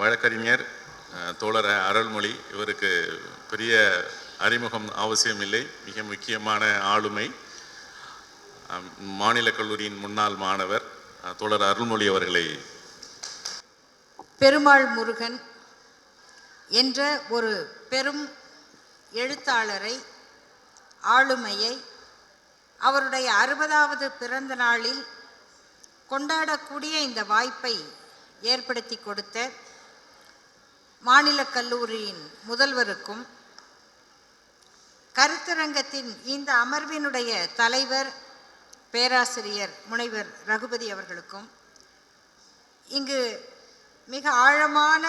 வழக்கறிஞர் தோழர் அருள்மொழி இவருக்கு பெரிய அறிமுகம் அவசியமில்லை. மிக முக்கியமான ஆளுமை. மாநில கல்லூரியின் முன்னாள் மாணவர் தோழர் அருள்மொழி அவர்களை. பெருமாள் முருகன் என்ற ஒரு பெரும் எழுத்தாளரை ஆளுமையை அவருடைய அறுபதாவது பிறந்த நாளில் கொண்டாடக்கூடிய இந்த வாய்ப்பை ஏற்படுத்தி கொடுத்த மாநில கல்லூரியின் முதல்வருக்கும் கருத்தரங்கத்தின் இந்த அமர்வினுடைய தலைவர் பேராசிரியர் முனைவர் ரகுபதி அவர்களுக்கும் இங்கு மிக ஆழமான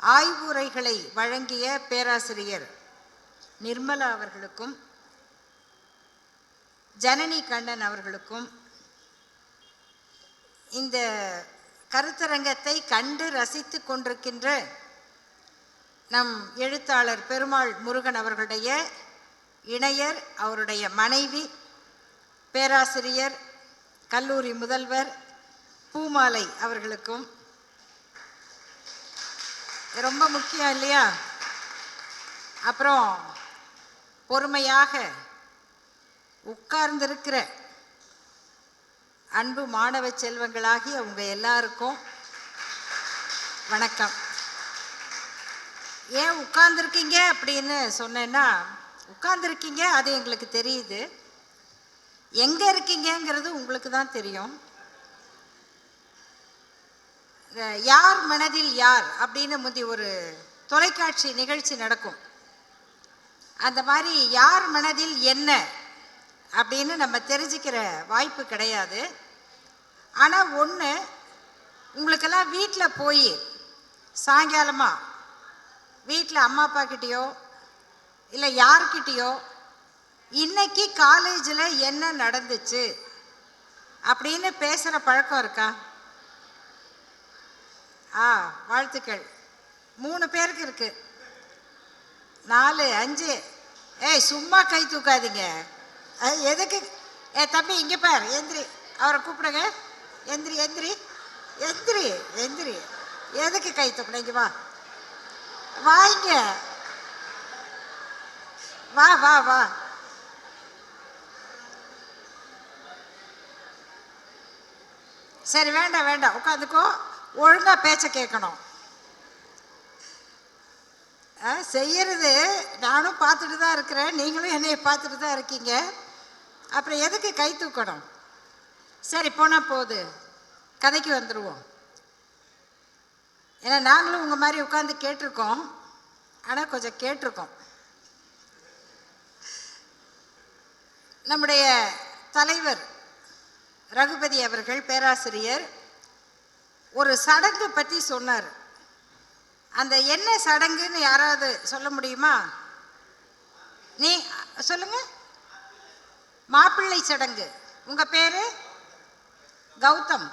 ஆய்வுரைகளை வழங்கிய பேராசிரியர் நிர்மலா அவர்களுக்கும் ஜனனி கண்ணன் அவர்களுக்கும் இந்த கருத்தரங்கத்தை கண்டு ரசித்து கொண்டிருக்கின்ற நம் எழுத்தாளர் பெருமாள் முருகன் அவர்களுடைய இணையர் அவருடைய மனைவி பேராசிரியர் கல்லூரி முதல்வர் பூமாலை அவர்களுக்கும். ரொம்ப முக்கியம் இல்லையா? அப்புறம் பொறுமையாக உட்கார்ந்திருக்கிற அன்பு மாணவ செல்வங்களாகி அவங்க எல்லாருக்கும் வணக்கம். ஏன் உட்கார்ந்துருக்கீங்க அப்படின்னு சொன்னேன்னா உட்கார்ந்துருக்கீங்க அது எங்களுக்கு தெரியுது. எங்கே இருக்கீங்கங்கிறது உங்களுக்கு தான் தெரியும். யார் மனதில் யார் அப்படின்னு முந்தி ஒரு தொலைக்காட்சி நிகழ்ச்சி நடக்கும். அந்த மாதிரி யார் மனதில் என்ன அப்படின்னு நம்ம தெரிஞ்சுக்கிற வாய்ப்பு கிடையாது. ஆனால் ஒன்று உங்களுக்கெல்லாம் வீட்டில் போய் சாயங்காலமாக வீட்டில் அம்மா அப்பா கிட்டேயோ இல்லை யார்கிட்டேயோ இன்னைக்கு காலேஜில் என்ன நடந்துச்சு அப்படின்னு பேசுகிற பழக்கம் இருக்கா? ஆ வாழ்த்துக்கள். மூணு பேருக்கு இருக்குது நாலு அஞ்சு. ஏய் சும்மா கை தூக்காதீங்க. அஹ், எதுக்கு? ஏ தம்பி இங்கே பார் எந்திரி. அவரை கூப்பிடுங்க. எந்திரி எந்திரி. எந்திரி எந்திரி. எதுக்கு கை தூக்கணும் இங்கே வா. வாங்க. வா வா வா. சரி வேண்டாம் வேண்டாம். உட்காந்துக்கோ. ஒழுங்காக பேச்ச கேட்கணும். ஆ, செய்யறது. நானும் பார்த்துட்டு தான் இருக்கிறேன். நீங்களும் என்னைய பார்த்துட்டு தான் இருக்கீங்க. அப்புறம் எதுக்கு கை தூக்கணும்? சரி போனால் போகுது கதைக்கு வந்துடுவோம் ஏன்னா நாங்களும் உங்கள் மாதிரி உட்காந்து கேட்டிருக்கோம். ஆனால் கொஞ்சம் கேட்டிருக்கோம். நம்முடைய தலைவர் ரகுபதி அவர்கள் பேராசிரியர் ஒரு சடங்கு பற்றி சொன்னார். அந்த என்ன சடங்குன்னு யாராவது சொல்ல முடியுமா? நீ சொல்லுங்கள் மாப்பிள்ளை சடங்கு. உங்கள் பேர்? கௌதம்.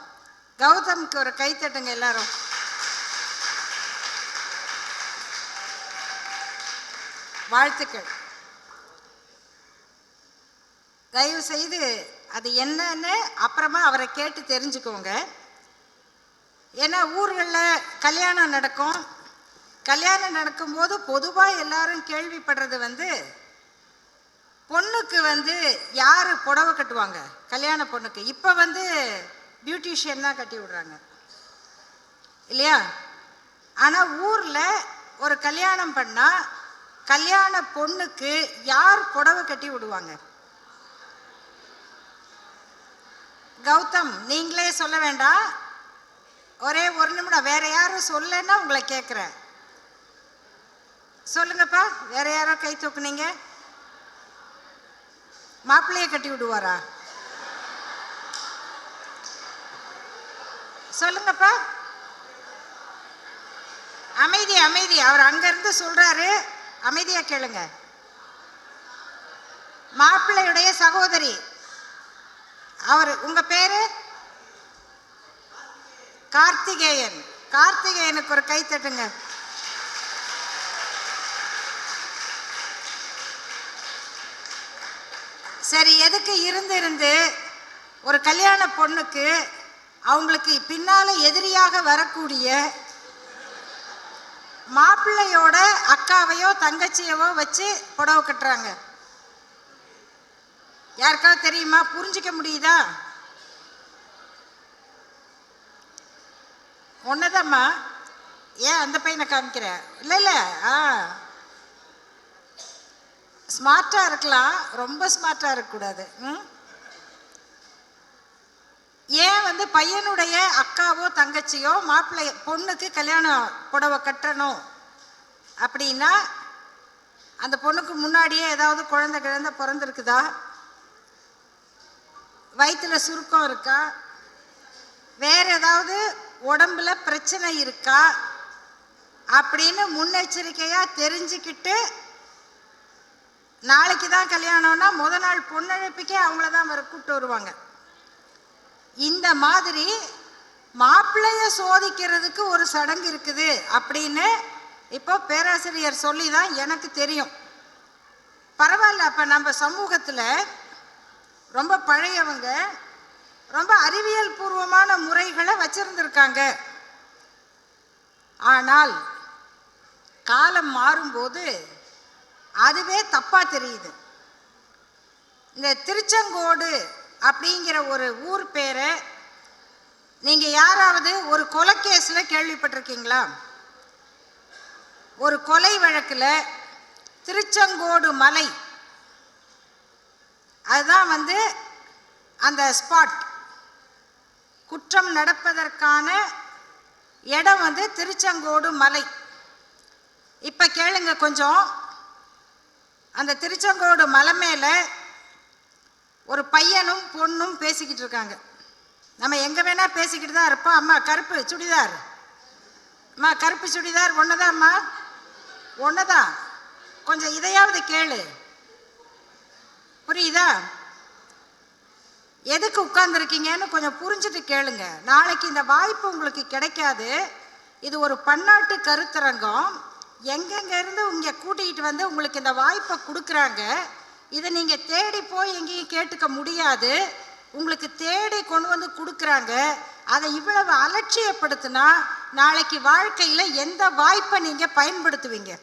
கௌதம்க்கு ஒரு கைத்தட்டுங்க எல்லாரும். வாழ்த்துக்கள். தயவு செய்து அது என்னன்னு அப்புறமா அவரை கேட்டு தெரிஞ்சுக்கோங்க. ஏன்னா ஊர்களில் கல்யாணம் நடக்கும். கல்யாணம் நடக்கும்போது பொதுவாக எல்லாரும் கேள்விப்படுறது வந்து பொண்ணுக்கு வந்து யார் புடவை கட்டுவாங்க? கல்யாண பொண்ணுக்கு. இப்போ வந்து பியூட்டிஷியன் தான் கட்டி விடுறாங்க. இல்லையா? ஆனால் ஊரில் ஒரு கல்யாணம் பண்ணால் கல்யாண பொண்ணுக்கு யார் புடவை கட்டி விடுவாங்க? கௌதம் நீங்களே சொல்ல வேண்டாம். ஒரே ஒரு நிமிடம். வேற யாரும் சொல்லன்னா உங்களை கேட்குறேன் சொல்லுங்கப்பா. வேற யாரோ கை தூக்குனீங்க? மாப்பிள்ளையை கட்டி விடுவாரா? சொல்லுங்கப்பா. அமைதி அமைதி. அவர் அங்கிருந்து சொல்றாரு. அமைதியா கேளுங்க. மாப்பிள்ளையுடைய சகோதரி. அவர் உங்க பேரு? கார்த்திகேயன். கார்த்திகேயனுக்கு ஒரு கை தட்டுங்க. சரி எதுக்கு இருந்து இருந்து ஒரு கல்யாண பொண்ணுக்கு அவங்களுக்கு பின்னால் எதிரியாக வரக்கூடிய மாப்பிள்ளையோட அக்காவையோ தங்கச்சியவோ வச்சு புடவை கட்டுறாங்க. யாருக்காவது தெரியுமா? புரிஞ்சிக்க முடியுதா? ஒன்றுதாம்மா ஏன் அந்த பையனை காமிக்கிற? இல்லை இல்லை. ஆ. ஸ்மார்ட்டாக இருக்கலாம் ரொம்ப ஸ்மார்ட்டாக இருக்கக்கூடாது. ம்? ஏன் வந்து பையனுடைய அக்காவோ தங்கச்சியோ மாப்பிள்ளை பொண்ணுக்கு கல்யாணம் புடவை கட்டணும் அப்படின்னா அந்த பொண்ணுக்கு முன்னாடியே ஏதாவது குழந்தை கிழந்த பிறந்திருக்குதா? வயிற்றுல சுருக்கம் இருக்கா? வேற ஏதாவது உடம்புல பிரச்சனை இருக்கா? அப்படின்னு முன்னெச்சரிக்கையாக தெரிஞ்சுக்கிட்டு நாளைக்கு தான் கல்யாணம்னா முத நாள் பொண்ணழைப்புக்கே அவங்கள தான் வர கூப்பிட்டு வருவாங்க. இந்த மாதிரி மாப்பிள்ளைய சோதிக்கிறதுக்கு ஒரு சடங்கு இருக்குது அப்படின்னு இப்போ பேராசிரியர் சொல்லி தான் எனக்கு தெரியும். பரவாயில்ல அப்போ நம்ம சமூகத்தில் ரொம்ப பழையவங்க ரொம்ப அறிவியல் பூர்வமான முறைகளை வச்சிருந்துருக்காங்க. ஆனால் காலம் மாறும்போது அதுவே தப்பாக தெரியுது. இந்த திருச்செங்கோடு அப்படிங்கிற ஒரு ஊர் பேரை நீங்கள் யாராவது ஒரு கொலைக்கேஸில் கேள்விப்பட்டிருக்கீங்களா? ஒரு கொலை வழக்கில் திருச்செங்கோடு மலை அதுதான் வந்து அந்த ஸ்பாட். குற்றம் நடப்பதற்கான இடம் வந்து திருச்செங்கோடு மலை. இப்போ கேளுங்க கொஞ்சம். அந்த திருச்செங்கோடு மலை மேலே ஒரு பையனும் பொண்ணும் பேசிக்கிட்டு இருக்காங்க. நம்ம எங்கே வேணால் பேசிக்கிட்டு தான் இருப்போம். அம்மா கருப்பு சுடிதார். அம்மா கருப்பு சுடிதார் ஒன்றுதான் அம்மா? ஒன்றுதான் கொஞ்சம் இதையாவது கேளு. புரியுதா? எதுக்கு உட்கார்ந்துருக்கீங்கன்னு கொஞ்சம் புரிஞ்சுட்டு கேளுங்க. நாளைக்கு இந்த வாய்ப்பு உங்களுக்கு கிடைக்காது. இது ஒரு பன்னாட்டு கருத்தரங்கம். எங்கெங்கேருந்து இங்கே கூட்டிகிட்டு வந்து உங்களுக்கு இந்த வாய்ப்பை கொடுக்குறாங்க இதை நீங்கள் தேடி போய் எங்கேயும் கேட்டுக்க முடியாது. உங்களுக்கு தேடி கொண்டு வந்து கொடுக்குறாங்க. அதை இவ்வளவு அலட்சியப்படுத்தினா நாளைக்கு வாழ்க்கையில் எந்த வாய்ப்பை நீங்கள் பயன்படுத்துவீங்க?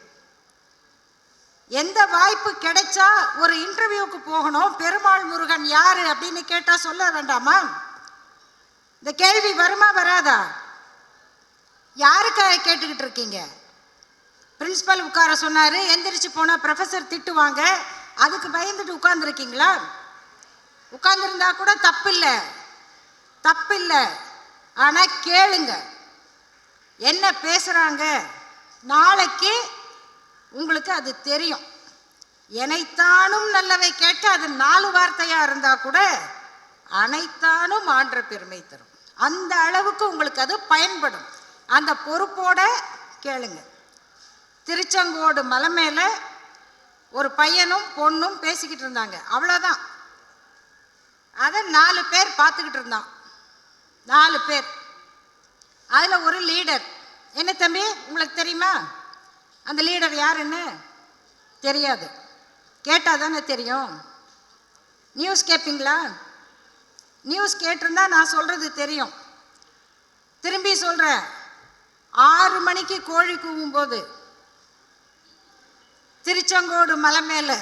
எந்த வாய்ப்பு கிடைச்சா ஒரு இன்டர்வியூக்கு போகணும் பெருமாள் முருகன் யாரு? அப்படின்னு கேட்டால் சொல்ல வேண்டாமா? இந்த கேள்வி வருமா வராதா? யாருக்காக கேட்டுக்கிட்டு இருக்கீங்க? பிரின்சிபல் உட்கார சொன்னார். எந்திரிச்சு போனால் ப்ரொஃபஸர் திட்டுவாங்க. அதுக்கு பயந்துட்டு உட்கார்ந்துருக்கீங்களா? உட்கார்ந்துருந்தா கூட தப்பில்லை. தப்பில்லை. ஆனால் கேளுங்க. என்ன பேசுகிறாங்க நாளைக்கு உங்களுக்கு அது தெரியும். எனைத்தானும் நல்லவை கேட்டு அது நாலு வார்த்தையாக இருந்தால் கூட அனைத்தானும் ஆன்ற பெருமை தரும். அந்த அளவுக்கு உங்களுக்கு அது பயன்படும். அந்த பொறுப்போட கேளுங்கள் திருச்செங்கோடு மலை மேலே ஒரு பையனும் பொண்ணும் பேசிக்கிட்டு இருந்தாங்க. அவ்வளோதான் அதை நாலு பேர் பார்த்துக்கிட்டு இருந்தான். நாலு பேர். அதில் ஒரு லீடர் என்ன தம்பி உங்களுக்கு தெரியுமா? அந்த லீடர் யாருன்னு? தெரியாது. கேட்டால் தானே தெரியும். நியூஸ் கேட்பீங்களா நியூஸ் கேட்டிருந்தா நான் சொல்கிறது தெரியும். திரும்பி சொல்கிறேன் ஆறு மணிக்கு கோழி கூவும்போது திருச்செங்கோடு மலை மேலே.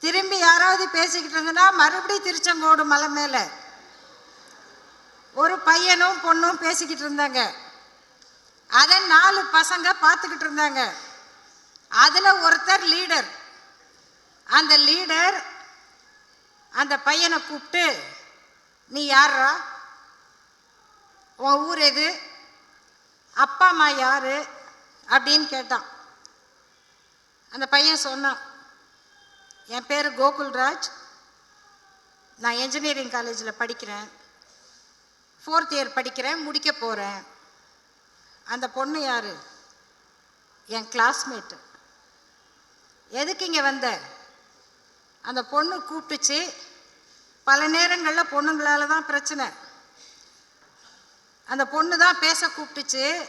திரும்பி யாராவது பேசிக்கிட்டு இருந்தனா மறுபடியும் திருச்செங்கோடு மலை மேலே. ஒரு பையனும் பொண்ணும் பேசிக்கிட்டு இருந்தாங்க அதை நாலு பசங்க பார்த்துக்கிட்டு இருந்தாங்க அதில் ஒருத்தர் லீடர். அந்த லீடர் அந்த பையனை கூப்பிட்டு நீ யாரா உன் ஊர் எது? அப்பா அம்மா யாரு? அப்படின்னு கேட்டான். அந்த பையன் சொன்னான் என் பேர் கோகுல்ராஜ். நான் என்ஜினியரிங் காலேஜில் படிக்கிறேன். ஃபோர்த் இயர் படிக்கிறேன் முடிக்க போகிறேன் அந்த பொண்ணு யார்? என் கிளாஸ்மேட்டு எதுக்கு இங்கே வந்த? அந்த பொண்ணு கூப்பிட்டுச்சு. பல நேரங்களில் பொண்ணுங்களால் தான் பிரச்சனை. அந்த பொண்ணு தான் பேச கூப்பிட்டுச்சு.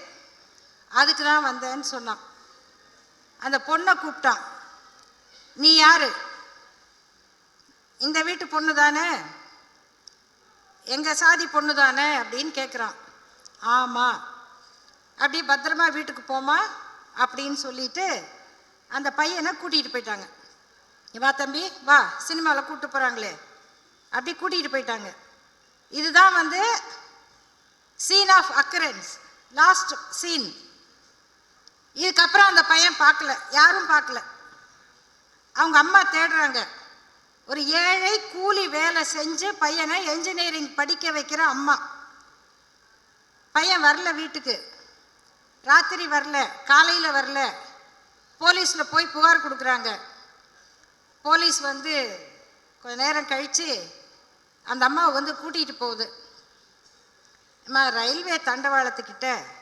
அதுக்கு தான் வந்தேன்னு சொன்னான். அந்த பொண்ணை கூப்பிட்டான். நீ யாரு? இந்த வீட்டு பொண்ணு தானே. எங்கள் சாதி பொண்ணு தானே? அப்படின்னு கேட்குறான் ஆமாம் அப்படி பத்திரமா வீட்டுக்கு போமா அப்படின்னு சொல்லிட்டு அந்த பையனை கூட்டிகிட்டு போயிட்டாங்க. "நீ வா தம்பி வா சினிமாவில் கூப்பிட்டு போகிறாங்களே அப்படி கூட்டிகிட்டு போயிட்டாங்க. இதுதான் வந்து scene of occurrence last scene இதுக்கப்புறம் அந்த பையன் பார்க்கல யாரும் பார்க்கல. அவங்க அம்மா தேடுறாங்க. ஒரு ஏழை கூலி வேலை செஞ்சு பையனை என்ஜினியரிங் படிக்க வைக்கிற அம்மா. பையன் வரல வீட்டுக்கு. ராத்திரி வரல காலையில் வரல. போலீஸில் போய் புகார் கொடுக்குறாங்க. போலீஸ் வந்து கொஞ்ச நேரம் கழித்து அந்த அம்மாவை வந்து கூட்டிகிட்டு போகுது. அம்மா ரயில்வே தண்டவாளத்துக்கிட்ட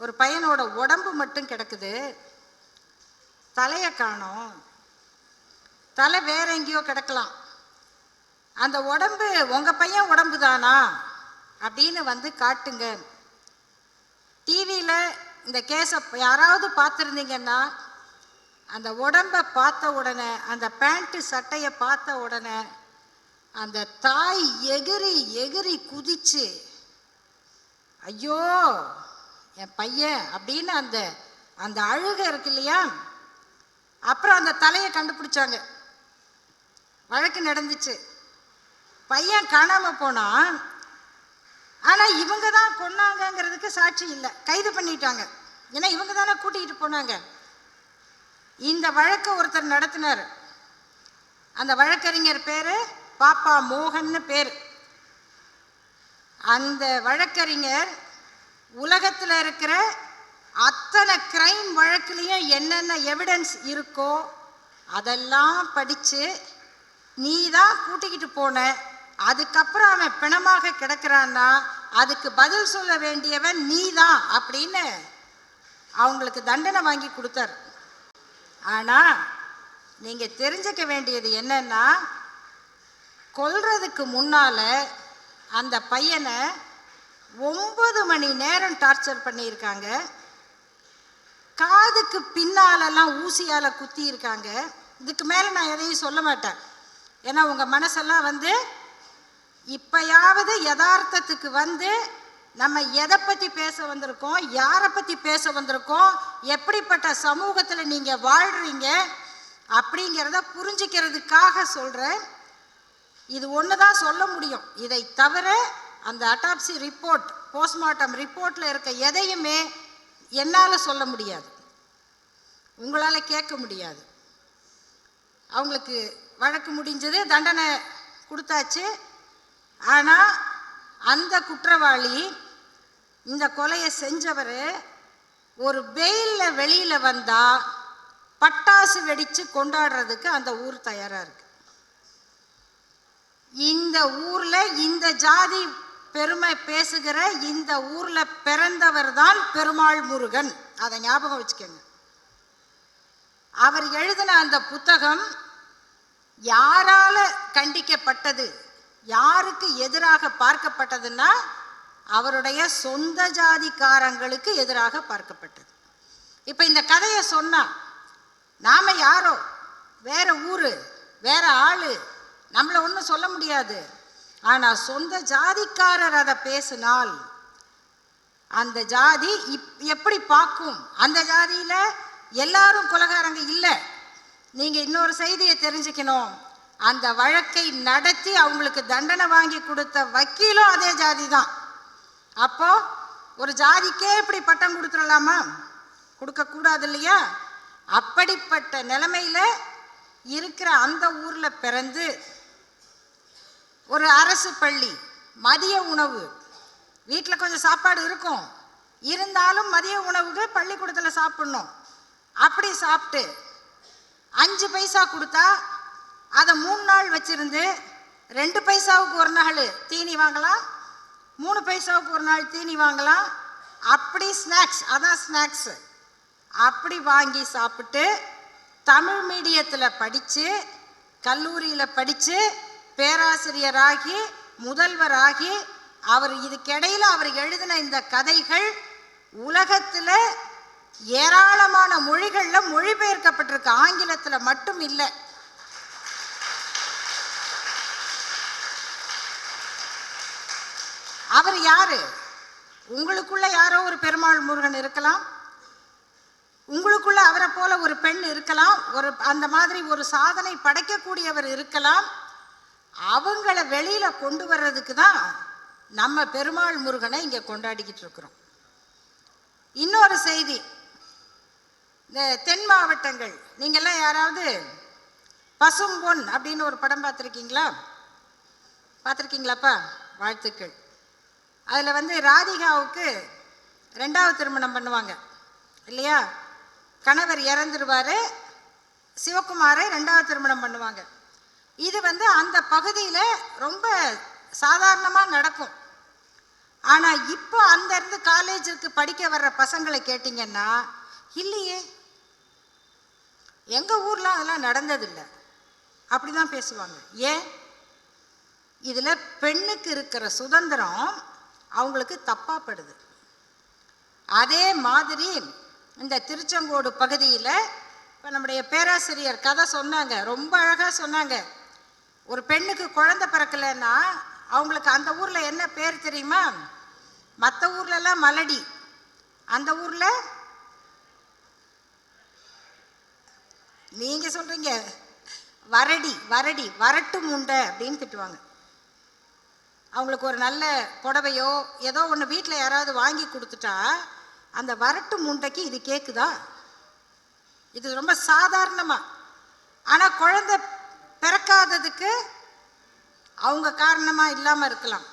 ஒரு பையனோட உடம்பு மட்டும் கிடக்குது. தலையை காணோம். தலை வேற எங்கேயோ கிடக்கலாம். அந்த உடம்பு உங்கள் பையன் உடம்பு தானா அப்படின்னு வந்து காட்டுங்க. டிவியில் இந்த கேஸை யாராவது பார்த்துருந்தீங்கன்னா அந்த உடம்பை பார்த்த உடனே அந்த பேண்ட்டு சட்டையை பார்த்த உடனே அந்த தாய் எகிரி எகிரி குதிச்சு ஐயோ என் பையன் அப்படின்னு அந்த அந்த அழுகை இருக்கு இல்லையா? அப்புறம் அந்த தலையை கண்டுபிடிச்சாங்க. வழக்கு நடந்துச்சு. பையன் காணாமல் போனான். ஆனால் இவங்க தான் கொன்னாங்கங்கிறதுக்கு சாட்சி இல்லை. கைது பண்ணிட்டாங்க. ஏன்னா இவங்க தானே கூட்டிகிட்டு போனாங்க. இந்த வழக்கை ஒருத்தர் நடத்தினார். அந்த வழக்கறிஞர் பேர் பாப்பா மோகன்னு பேர். அந்த வழக்கறிஞர் உலகத்தில் இருக்கிற அத்தனை கிரைம் வழக்குலேயும் என்னென்ன எவிடன்ஸ் இருக்கோ அதெல்லாம் படித்து நீ தான் கூட்டிக்கிட்டு போன. அதுக்கப்புறம் அவன் பிணமாக கிடக்கிறான்னா அதுக்கு பதில் சொல்ல வேண்டியவன் நீ தான் அப்படின்னு அவங்களுக்கு தண்டனை வாங்கி கொடுத்தார். ஆனால் நீங்கள் தெரிஞ்சுக்க வேண்டியது என்னென்னா கொல்றதுக்கு முன்னால் அந்த பையனை ஒன்பது மணி நேரம் டார்ச்சர் பண்ணியிருக்காங்க. காதுக்கு பின்னாலெல்லாம் ஊசியால் குத்தி இருக்காங்க இதுக்கு மேலே நான் எதையும் சொல்ல மாட்டேன். ஏன்னா உங்கள் மனசெல்லாம் வந்து இப்பயாவது யதார்த்தத்துக்கு வந்து நம்ம எதை பற்றி பேச வந்திருக்கோம் யாரை பற்றி பேச வந்திருக்கோம் எப்படிப்பட்ட சமூகத்தில் நீங்கள் வாழ்கிறீங்க அப்படிங்கிறத புரிஞ்சுக்கிறதுக்காக சொல்கிறேன் இது ஒன்று தான் சொல்ல முடியும். இதை தவிர அந்த அட்டாப்சி ரிப்போர்ட் போஸ்ட்மார்ட்டம் ரிப்போர்ட்டில் இருக்க எதையுமே என்னால் சொல்ல முடியாது. உங்களால் கேட்க முடியாது. அவங்களுக்கு வழக்கு முடிஞ்சது தண்டனை கொடுத்தாச்சு. ஆனால் அந்த குற்றவாளி இந்த கொலையை செஞ்சவர் ஒரு வெயிலில் வெளியில் வந்தால் பட்டாசு வெடித்து கொண்டாடுறதுக்கு அந்த ஊர் தயாராக இருக்கு. இந்த ஊரில் இந்த ஜாதி பெருமை பேசுகிற இந்த ஊரில் பிறந்தவர் தான் பெருமாள் முருகன். அதை ஞாபகம் வச்சுக்கோங்க. அவர் எழுதின அந்த புத்தகம் யாரால கண்டிக்கப்பட்டது? யாருக்கு எதிராக பார்க்கப்பட்டதுன்னா அவருடைய சொந்த ஜாதிக்காரங்களுக்கு எதிராக பார்க்கப்பட்டது. இப்போ இந்த கதையை சொன்னால் நாம் யாரோ? வேற ஊர் வேற ஆள் நம்மளை ஒன்றும் சொல்ல முடியாது. ஆனால் சொந்த ஜாதிக்காரர் அதை பேசினால் அந்த ஜாதி இப் எப்படி பார்க்கும்? அந்த ஜாதியில் எல்லாரும் குலகாரங்க இல்லை. நீங்கள் இன்னொரு செய்தியை தெரிஞ்சுக்கணும். அந்த வழக்கை நடத்தி அவங்களுக்கு தண்டனை வாங்கி கொடுத்த வக்கீலும் அதே ஜாதி தான் அப்போ ஒரு ஜாதிக்கே இப்படி பட்டம் கொடுத்துடலாமா? கொடுக்கக்கூடாது இல்லையா? அப்படிப்பட்ட நிலைமையில இருக்கிற அந்த ஊரில் பிறந்து ஒரு அரசு பள்ளி மதிய உணவு. வீட்டில் கொஞ்சம் சாப்பாடு இருக்கும். இருந்தாலும் மதிய உணவுக்கு பள்ளிக்கூடத்தில் சாப்பிடணும். அப்படி சாப்பிட்டு அஞ்சு பைசா கொடுத்தா அதை மூணு நாள் வச்சிருந்து ரெண்டு பைசாவுக்கு ஒரு நாள் தீனி வாங்கலாம் மூணு பைசாவுக்கு ஒரு நாள் தீனி வாங்கலாம். அப்படி ஸ்நாக்ஸ் அதான் ஸ்நாக்ஸு. அப்படி வாங்கி சாப்பிட்டு தமிழ் மீடியத்தில் படித்து கல்லூரியில் படித்து பேராசிரியராகி முதல்வராகி அவர் இதுக்கிடையில் அவர் எழுதின இந்த கதைகள் உலகத்தில் ஏராளமான மொழிகளில் மொழிபெயர்க்கப்பட்டிருக்கு. ஆங்கிலத்தில் மட்டும் இல்லை. அவர் யாரு? உங்களுக்குள்ள யாரோ ஒரு பெருமாள் முருகன் இருக்கலாம். உங்களுக்குள்ள அவரை போல ஒரு பெண் இருக்கலாம். ஒரு அந்த மாதிரி ஒரு சாதனை படைக்கக்கூடியவர் இருக்கலாம். அவங்கள வெளியில் கொண்டு வர்றதுக்கு தான் நம்ம பெருமாள் முருகனை இங்கே கொண்டாடிக்கிட்டு இருக்கிறோம். இன்னொரு செய்தி. இந்த தென் மாவட்டங்கள். நீங்கள்லாம் யாராவது பசும்பொன் அப்படின்னு ஒரு படம் பார்த்துருக்கீங்களா? பார்த்துருக்கீங்களாப்பா? வாழ்த்துக்கள். அதில் வந்து ராதிகாவுக்கு ரெண்டாவது திருமணம் பண்ணுவாங்க. இல்லையா? கணவர் இறந்துருவார். சிவகுமாரை ரெண்டாவது திருமணம் பண்ணுவாங்க. இது வந்து அந்த பகுதியில் ரொம்ப சாதாரணமாக நடக்கும். ஆனால் இப்போ அந்த காலேஜுக்கு படிக்க வர்ற பசங்களை கேட்டிங்கன்னா இல்லையே. எங்கள் ஊரில் அதெல்லாம் நடந்ததில்லை. அப்படி தான் பேசுவாங்க. ஏன்? இதில் பெண்ணுக்கு இருக்கிற சுதந்திரம் அவங்களுக்கு தப்பாப்படுது. அதே மாதிரி இந்த திருச்செங்கோடு பகுதியில் இப்போ நம்முடைய பேராசிரியர் கதை சொன்னாங்க. ரொம்ப அழகாக சொன்னாங்க. ஒரு பெண்ணுக்கு குழந்தை பிறக்கலைன்னா அவங்களுக்கு அந்த ஊரில் என்ன பேர் தெரியுமா? மற்ற ஊர்லலாம் மலடி. அந்த ஊரில் நீங்கள் சொல்கிறீங்க வரடி வரடி வரட்டு முண்டை அப்படின்னு திட்டுவாங்க. அவங்களுக்கு ஒரு நல்ல புடவையோ ஏதோ ஒன்று வீட்டில் யாராவது வாங்கி கொடுத்துட்டா அந்த வரட்டு முண்டைக்கு இது கேட்குதா இது ரொம்ப சாதாரணமாக ஆனால் குழந்தை பிறக்காததுக்கு அவங்க காரணமாக இல்லாமல் இருக்கலாம்.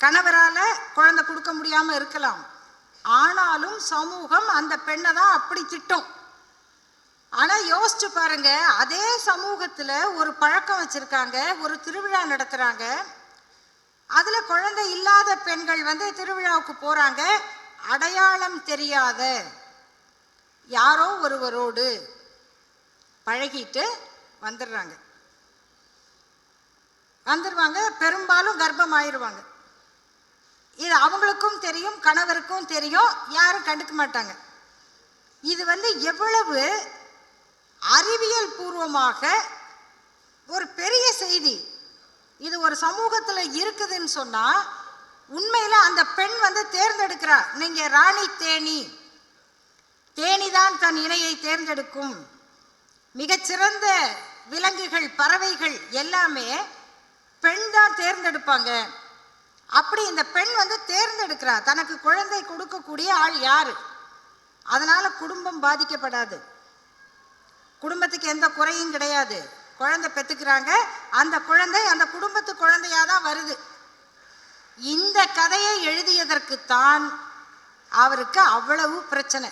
கணவரால் குழந்தை கொடுக்க முடியாமல் இருக்கலாம். ஆனாலும் சமூகம் அந்த பெண்ணை தான் அப்படி திட்டும். ஆனால் யோசிச்சு பாருங்க அதே சமூகத்தில் ஒரு பழக்கம் வச்சுருக்காங்க ஒரு திருவிழா நடத்துகிறாங்க அதில் குழந்தை இல்லாத பெண்கள் வந்து திருவிழாவுக்கு போகிறாங்க அடையாளம் தெரியாத யாரோ ஒருவரோடு பழகிட்டு வந்துடுறாங்க. வந்துடுவாங்க பெரும்பாலும் கர்ப்பம் ஆயிடுவாங்க இது அவங்களுக்கும் தெரியும் கணவருக்கும் தெரியும் யாரும் கண்டுக்க மாட்டாங்க. இது வந்து எவ்வளவு அறிவியல் பூர்வமாக ஒரு பெரிய செய்தி. இது ஒரு சமூகத்தில் இருக்குதுன்னு சொன்னால் உண்மையில் அந்த பெண் வந்து தேர்ந்தெடுக்கிறா. நீங்கள் ராணி தேனி. தேனி தான் தன் இணையை தேர்ந்தெடுக்கும். மிகச்சிறந்த விலங்குகள் பறவைகள் எல்லாமே பெண் தான் தேர்ந்தெடுப்பாங்க. அப்படி இந்த பெண் வந்து தேர்ந்தெடுக்கிறா. தனக்கு குழந்தை கொடுக்கக்கூடிய ஆள் யாரு? அதனால குடும்பம் பாதிக்கப்படாது. குடும்பத்துக்கு எந்த குறையும் கிடையாது. குழந்தை பெற்றுக்கிறாங்க அந்த குழந்தை அந்த குடும்பத்து குழந்தையாக தான் வருது. இந்த கதையை எழுதியதற்குத்தான் அவருக்கு அவ்வளவு பிரச்சனை.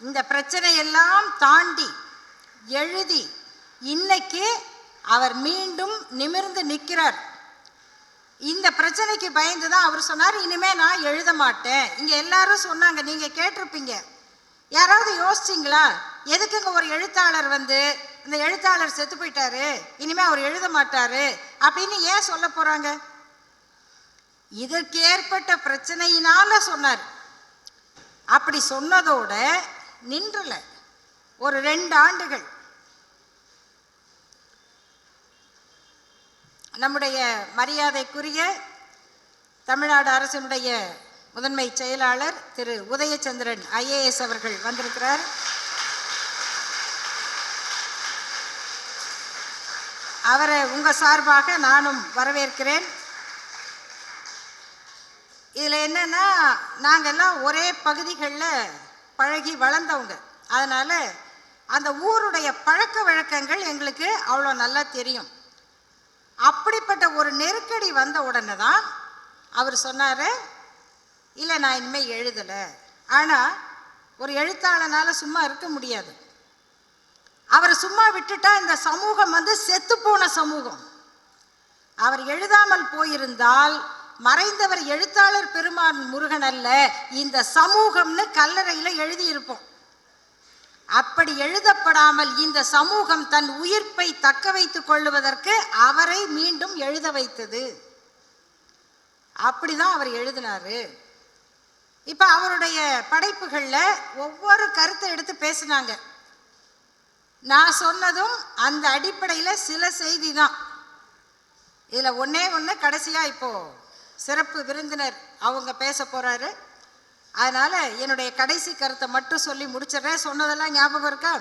இந்த பிரச்சனையெல்லாம் தாண்டி எழுதி இன்னைக்கு அவர் மீண்டும் நிமிர்ந்து நிற்கிறார். இந்த பிரச்சனைக்கு பயந்து தான் அவர் சொன்னார் இனிமே நான் எழுத மாட்டேன். இங்கே எல்லாரும் சொன்னாங்க நீங்கள் கேட்டிருப்பீங்க. யாராவது யோசிச்சிங்களா? எதுக்குங்க ஒரு எழுத்தாளர் வந்து இந்த எழுத்தாளர் செத்து போயிட்டாரு இனிமே அவர் எழுத மாட்டாரு? அப்படின்னு ஏன் சொல்ல போகிறாங்க இதற்கு ஏற்பட்ட பிரச்சனையினால சொன்னார். அப்படி சொன்னதோட நின்றல. ஒரு ரெண்டு ஆண்டுகள். நம்முடைய மரியாதைக்குரிய தமிழ்நாடு அரசினுடைய முதன்மை செயலாளர் திரு உதயச்சந்திரன் ஐஏஎஸ் அவர்கள் வந்திருக்கிறார். அவரை உங்கள் சார்பாக நானும் வரவேற்கிறேன். இதில் என்னென்னா நாங்கள்லாம் ஒரே பகுதிகளில் பழகி வளர்ந்தவங்க. அதனால் அந்த ஊருடைய பழக்க வழக்கங்கள் எங்களுக்கு அவ்வளோ நல்லா தெரியும். அப்படிப்பட்ட ஒரு நெருக்கடி வந்த உடனே தான் அவர் சொன்னார் இல்லை நான் இனிமேல் எழுதலை. ஆனால் ஒரு எழுத்தாளனால் சும்மா இருக்க முடியாது. அவரை சும்மா விட்டுட்டா இந்த சமூகம் வந்து செத்துப்போன சமூகம். அவர் எழுதாமல் போயிருந்தால் மறைந்தவர் எழுத்தாளர் பெருமான் முருகன் அல்ல இந்த சமூகம்னு கல்லறையில் எழுதியிருப்போம். அப்படி எழுதப்படாமல் இந்த சமூகம் தன் உயிர்ப்பை தக்க வைத்துக் கொள்ளுவதற்கு அவரை மீண்டும் எழுத வைத்தது. அப்படிதான் அவர் எழுதினாரு. இப்ப அவருடைய படைப்புகள்ல ஒவ்வொரு கருத்தை எடுத்து பேசினாங்க. நான் சொன்னதும் அந்த அடிப்படையில் சில செய்தி தான் இதில் ஒன்றே ஒன்று கடைசியாக இப்போ சிறப்பு விருந்தினர் அவங்க பேச போகிறாரு அதனால என்னுடைய கடைசி கருத்தை மட்டும் சொல்லி முடிச்சிடுறேன். சொன்னதெல்லாம் ஞாபகம் இருக்கா?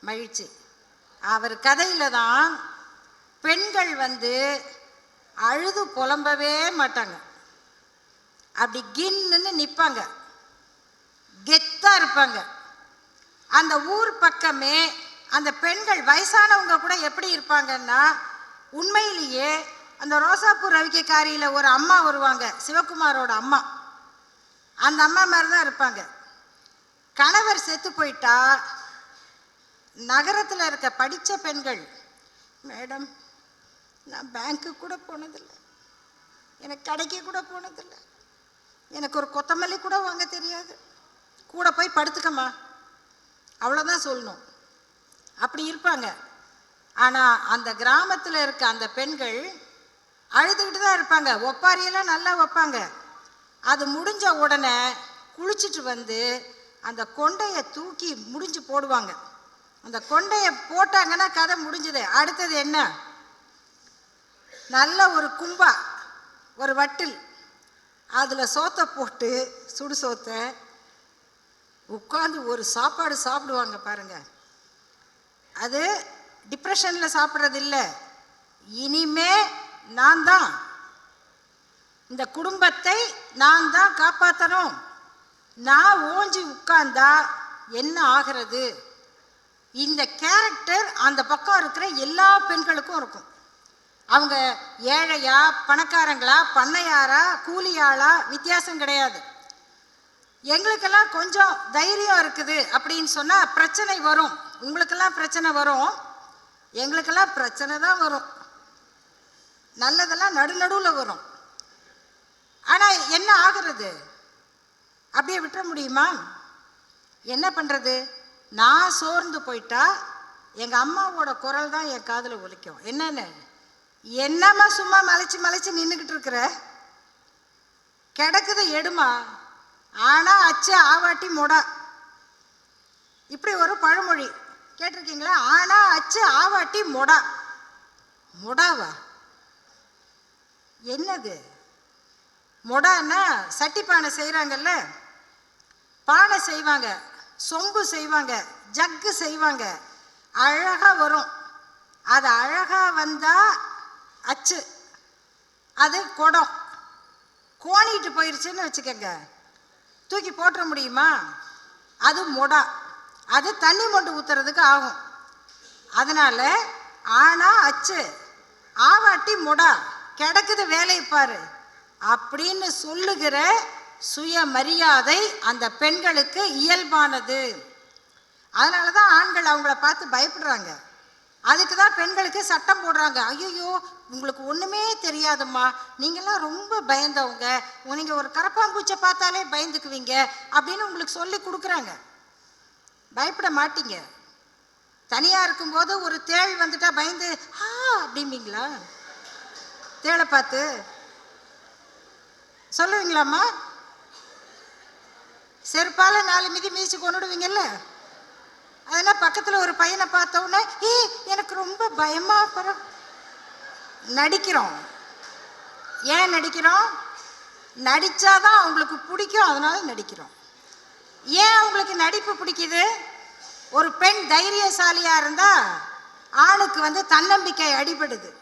மகிழ்ச்சி. அவர் கதையில் தான் பெண்கள் வந்து அழுது புலம்பவே மாட்டாங்க. அப்படி கின்னுன்னு நிற்பாங்க கெத்தாக இருப்பாங்க. அந்த ஊர் பக்கமே அந்த பெண்கள் வயசானவங்க கூட எப்படி இருப்பாங்கன்னா உண்மையிலேயே அந்த ரோசாப்பூர் ரவிக்கைக்காரியில் ஒரு அம்மா வருவாங்க சிவகுமாரோட அம்மா. அந்த அம்மா மாதிரி தான் இருப்பாங்க. கணவர் செத்து போயிட்டா நகரத்தில் இருக்க படித்த பெண்கள் மேடம் நான் பேங்க்கு கூட போனதில்லை. எனக்கு கடைக்கு கூட போனதில்லை. எனக்கு ஒரு கொத்தமல்லி கூட வாங்க தெரியாது. கூட போய் படுத்துக்கம்மா. அவ்வளோதான் சொல்லணும். அப்படி இருப்பாங்க. ஆனால் அந்த கிராமத்தில் இருக்க அந்த பெண்கள் அழுதுகிட்டு தான் இருப்பாங்க. ஒப்பாரியெல்லாம் நல்லா வைப்பாங்க அது முடிஞ்ச உடனே குளிச்சுட்டு வந்து அந்த கொண்டையை தூக்கி முடிஞ்சு போடுவாங்க. அந்த கொண்டையை போட்டாங்கன்னா கதை முடிஞ்சுது. அடுத்தது என்ன? நல்ல ஒரு கும்பா ஒரு வட்டில். அதில் சோத்தை போட்டு சுடு சோத்தை உட்காந்து ஒரு சாப்பாடு சாப்பிடுவாங்க பாருங்க. அது டிப்ரெஷனில் சாப்பிட்றது இல்லை. இனிமே நான் தான் இந்த குடும்பத்தை நான் தான் காப்பாற்றணும் நான் ஓஞ்சி உட்கார்ந்தா என்ன ஆகிறது? இந்த கேரக்டர் அந்த பக்கம் இருக்கிற எல்லா பெண்களுக்கும் இருக்கும். அவங்க ஏழையா பணக்காரங்களா பண்ணையாரா கூலியாளா வித்தியாசம் கிடையாது. எங்களுக்கெல்லாம் கொஞ்சம் தைரியம் இருக்குது அப்படின்னு சொன்னால் பிரச்சனை வரும். உங்களுக்கெல்லாம் பிரச்சனை வரும். எங்களுக்கெல்லாம் பிரச்சனை தான் வரும். நல்லதெல்லாம் நடு நடுவில் வரும். ஆனால் என்ன ஆகிறது? அப்படியே விட்டுற முடியுமா? என்ன பண்ணுறது நான் சோர்ந்து போயிட்டா எங்கள் அம்மாவோட குரல் தான் என் காதில் ஒலிக்கும். என்னென்ன? என்னம்மா சும்மா மலைச்சு மலைச்சு நின்றுக்கிட்டு இருக்கிற? கிடக்குது எடுமா? ஆனால் அச்சு ஆவாட்டி முடா. இப்படி ஒரு பழமொழி. கேட்டிருக்கீங்களா? ஆனால் அச்சு ஆவாட்டி முடா. முடாவா? என்னது? மொடான்னா சட்டி பானை செய்கிறாங்கல்ல பானை செய்வாங்க சொம்பு செய்வாங்க ஜக்கு செய்வாங்க. அழகாக வரும். அது அழகாக வந்தால் அச்சு. அது குடம். கோணிட்டு போயிருச்சுன்னு வச்சுக்கோங்க. தூக்கி போட்டுற முடியுமா? அது மொடா. அது தண்ணி மொண்டு ஊற்றுறதுக்கு ஆகும். அதனால் ஆனா அச்சு. ஆவாட்டி மொடா. கிடக்குது வேலையை பாரு. அப்படின்னு சொல்லுகிற சுயமரியாதை அந்த பெண்களுக்கு இயல்பானது. அதனால தான் ஆண்கள் அவங்கள பார்த்து பயப்படுறாங்க. அதுக்கு தான் பெண்களுக்கு சட்டம் போடுறாங்க. ஐயோ உங்களுக்கு ஒன்றுமே தெரியாதும்மா. நீங்கள்லாம் ரொம்ப பயந்தவங்க. நீங்கள் ஒரு கரப்பாம்பூச்சை பார்த்தாலே பயந்துக்குவீங்க அப்படின்னு உங்களுக்கு சொல்லி கொடுக்குறாங்க. பயப்பட மாட்டீங்க. தனியாக இருக்கும்போது ஒரு தேள் வந்துட்டா பயந்து ஆ! அப்படிம்பீங்களா? தேளை பார்த்து. சொல்லுவீங்களாம்மா? செருப்பால நாலு மிதி மீச்சு கொண்டுடுவீங்கல்ல அதனால் பக்கத்தில் ஒரு பையனை பார்த்த உடனே ஏ எனக்கு ரொம்ப பயமா பர நடிக்கிறோம். ஏன் நடிக்கிறோம்? நடிச்சாதான் அவங்களுக்கு பிடிக்கும் அதனால நடிக்கிறோம். ஏன் அவங்களுக்கு நடிப்பு பிடிக்குது? ஒரு பெண் தைரியசாலியாக இருந்தால் ஆணுக்கு வந்து தன்னம்பிக்கை அடிபடுது.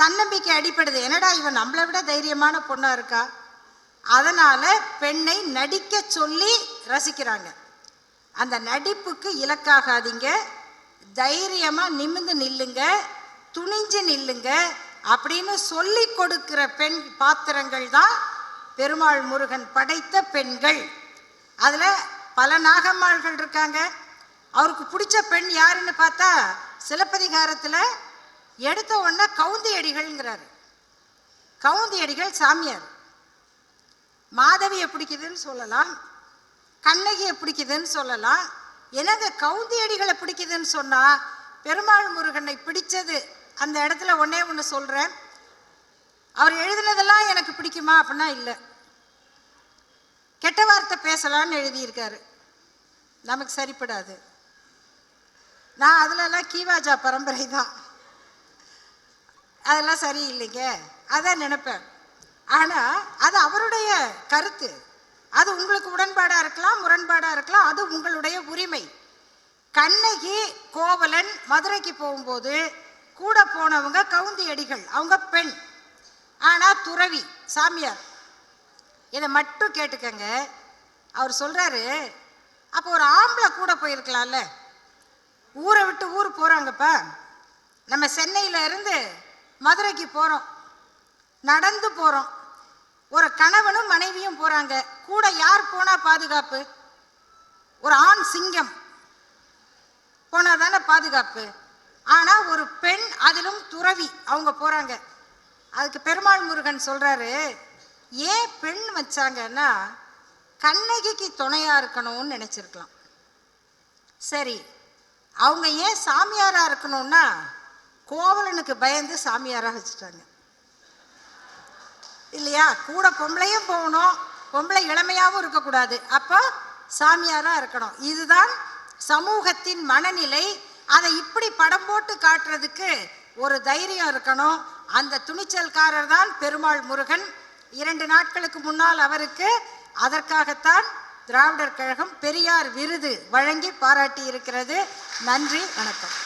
தன்னம்பிக்கை அடிப்படுது என்னடா இவன் நம்மளை விட தைரியமான பொண்ணாக இருக்கா? அதனால் பெண்ணை நடிக்க சொல்லி ரசிக்கிறாங்க. அந்த நடிப்புக்கு இலக்காகாதீங்க. தைரியமாக நிமிந்து நில்லுங்க. துணிஞ்சு நில்லுங்க. அப்படின்னு சொல்லி கொடுக்கிற பெண் பாத்திரங்கள் தான் பெருமாள் முருகன் படைத்த பெண்கள். அதில் பல நாகம்மாள்கள் இருக்காங்க. அவருக்கு பிடிச்ச பெண் யாருன்னு பார்த்தா சிலப்பதிகாரத்தில் எடுத்த உடனே கவுந்தி அடிகள்ங்கிறாரு கவுந்தி அடிகள் சாமியார் மாதவியை பிடிக்குதுன்னு சொல்லலாம். கண்ணகியை பிடிக்குதுன்னு சொல்லலாம். எனது கவுந்தி அடிகளை பிடிக்குதுன்னு சொன்னால் பெருமாள் முருகனை பிடிச்சது. அந்த இடத்துல ஒன்றே ஒன்று சொல்கிறேன் அவர் எழுதினதெல்லாம் எனக்கு பிடிக்குமா அப்படின்னா இல்லை. கெட்ட வார்த்தை பேசலான்னு எழுதியிருக்காரு. நமக்கு சரிப்படாது. நான் அதுலலாம் கீவாஜா பரம்பரை தான். அதெல்லாம் சரியில்லைங்க. அதான் நினைப்பேன். ஆனால் அது அவருடைய கருத்து. அது உங்களுக்கு உடன்பாடாக இருக்கலாம் முரண்பாடாக இருக்கலாம் அது உங்களுடைய உரிமை. கண்ணகி கோவலன் மதுரைக்கு போகும்போது கூட போனவங்க கவுந்தி அடிகள் அவங்க பெண். ஆனால் துறவி சாமியார். இதை மட்டும் கேட்டுக்கங்க. அவர் சொல்கிறாரு அப்போ ஒரு ஆம்பளை கூட போயிருக்கலாம்ல? ஊரை விட்டு ஊர் போகிறாங்கப்பா நம்ம சென்னையில் இருந்து மதுரைக்கு போகிறோம் நடந்து போகிறோம் ஒரு கணவனும் மனைவியும் போகிறாங்க கூட யார் போனால் பாதுகாப்பு? ஒரு ஆண் சிங்கம் போனால் தானே பாதுகாப்பு? ஆனால் ஒரு பெண் அதிலும் துறவி அவங்க போகிறாங்க அதுக்கு பெருமாள் முருகன் சொல்கிறாரு ஏன் பெண் வச்சாங்கன்னா கண்ணகிக்கு துணையாக இருக்கணும்னு நினச்சிருக்கலாம். சரி அவங்க ஏன் சாமியாராக இருக்கணும்னா கோவலனுக்கு பயந்து சாமியாராக வச்சுட்டாங்க. இல்லையா? கூட பொம்பளையும் போகணும். பொம்பளை இளமையாகவும் இருக்கக்கூடாது. அப்போ சாமியாராக இருக்கணும். இதுதான் சமூகத்தின் மனநிலை. அதை இப்படி படம் போட்டு காட்டுறதுக்கு ஒரு தைரியம் இருக்கணும். அந்த துணிச்சல்காரர் தான் பெருமாள் முருகன். இரண்டு நாட்களுக்கு முன்னால் அவருக்கு அதற்காகத்தான் திராவிடர் கழகம் பெரியார் விருது வழங்கி பாராட்டி இருக்கிறது நன்றி வணக்கம்.